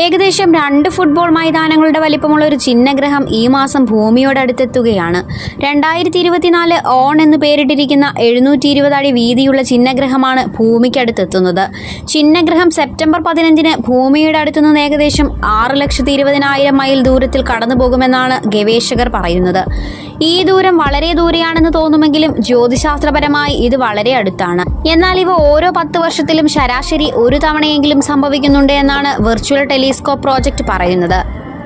ഏകദേശം രണ്ട് ഫുട്ബോൾ മൈതാനങ്ങളുടെ വലിപ്പമുള്ള ഒരു ചിഹ്നഗ്രഹം ഈ മാസം ഭൂമിയോടടുത്തെത്തുകയാണ് രണ്ടായിരത്തി ഇരുപത്തിനാല് ഓൺ എന്ന് പേരിട്ടിരിക്കുന്ന എഴുന്നൂറ്റി ഇരുപത് അടി വീതിയുള്ള ചിഹ്നഗ്രഹമാണ് ഭൂമിക്കടുത്തെത്തുന്നത് ചിഹ്നഗ്രഹം സെപ്റ്റംബർ പതിനഞ്ചിന് ഭൂമിയുടെ അടുത്തുനിന്ന് ഏകദേശം ആറ് ലക്ഷത്തി ഇരുപതിനായിരം മൈൽ ദൂരത്തിൽ കടന്നു പോകുമെന്നാണ് ഗവേഷകർ പറയുന്നത്. ഈ ദൂരം വളരെ ദൂരെയാണെന്ന് തോന്നുമെങ്കിലും ജ്യോതിശാസ്ത്രപരമായി ഇത് വളരെ അടുത്താണ്. എന്നാൽ ഇവ ഓരോ പത്ത് വർഷത്തിലും ശരാശരി ഒരു തവണയെങ്കിലും സംഭവിക്കുന്നുണ്ട് എന്നാണ് വെർച്വൽ ടെലിസ്കോപ്പ് പ്രോജക്റ്റ് പറയുന്നത്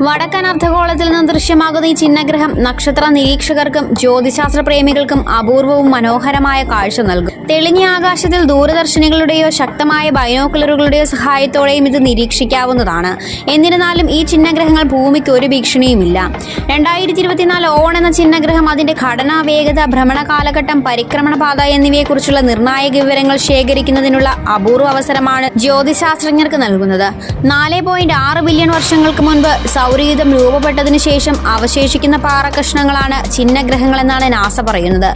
വടക്കൻ അർദ്ധഗോളത്തിൽ നിന്ന് ദൃശ്യമാകുന്ന ഈ ചിഹ്നഗ്രഹം നക്ഷത്ര നിരീക്ഷകർക്കും ജ്യോതിശാസ്ത്ര പ്രേമികൾക്കും അപൂർവവും മനോഹരമായ കാഴ്ച നൽകും. തെളിഞ്ഞ ആകാശത്തിൽ ദൂരദർശിനികളുടെയോ ശക്തമായ ബൈനോക്കുലറുകളുടെയോ സഹായത്തോടെയും ഇത് നിരീക്ഷിക്കാവുന്നതാണ്. എന്നിരുന്നാലും ഈ ചിഹ്നഗ്രഹങ്ങൾ ഭൂമിക്ക് ഒരു ഭീഷണിയുമില്ല. രണ്ടായിരത്തി ഇരുപത്തിനാല് ഓൺ എന്ന ചിഹ്നഗ്രഹം അതിന്റെ ഘടന വേഗത ഭ്രമണ കാലഘട്ടം പരിക്രമണ പാത എന്നിവയെക്കുറിച്ചുള്ള നിർണായക വിവരങ്ങൾ ശേഖരിക്കുന്നതിനുള്ള അപൂർവ അവസരമാണ് ജ്യോതിശാസ്ത്രജ്ഞർക്ക് നൽകുന്നത്. നാല് ബില്യൺ വർഷങ്ങൾക്ക് മുൻപ് സൗരയൂഥം രൂപപ്പെട്ടതിനു ശേഷം അവശേഷിക്കുന്ന പാറകഷ്ണങ്ങളാണ് ചിഹ്നഗ്രഹങ്ങളെന്നാണ് നാസ പറയുന്നത്.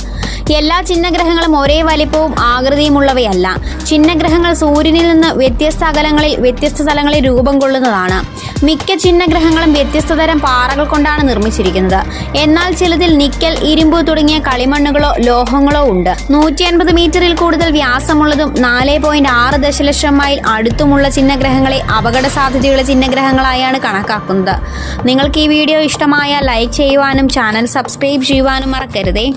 എല്ലാ ചിഹ്നഗ്രഹങ്ങളും ഒരേ വലിപ്പവും ആകൃതിയുമുള്ളവയല്ല. ചിഹ്നഗ്രഹങ്ങൾ സൂര്യനിൽ നിന്ന് വ്യത്യസ്ത അകലങ്ങളിൽ വ്യത്യസ്ത സ്ഥലങ്ങളിൽ രൂപം കൊള്ളുന്നതാണ്. മിക്ക ചിഹ്നഗ്രഹങ്ങളും വ്യത്യസ്ത തരം പാറകൾ കൊണ്ടാണ് നിർമ്മിച്ചിരിക്കുന്നത്. എന്നാൽ ചിലതിൽ നിക്കൽ ഇരുമ്പ് തുടങ്ങിയ കളിമണ്ണുകളോ ലോഹങ്ങളോ ഉണ്ട്. നൂറ്റി അൻപത് മീറ്ററിൽ കൂടുതൽ വ്യാസമുള്ളതും നാല് പോയിന്റ് ആറ് ദശലക്ഷം മൈൽ അടുത്തുമുള്ള ചിഹ്നഗ്രഹങ്ങളെ അപകട സാധ്യതയുള്ള ചിഹ്നഗ്രഹങ്ങളായാണ് കണക്കാക്കുന്നത്. നിങ്ങൾക്ക് ഈ വീഡിയോ ഇഷ്ടമായ ലൈക്ക് ചെയ്യുവാനും ചാനൽ സബ്സ്ക്രൈബ് ചെയ്യുവാനും മറക്കരുതേ.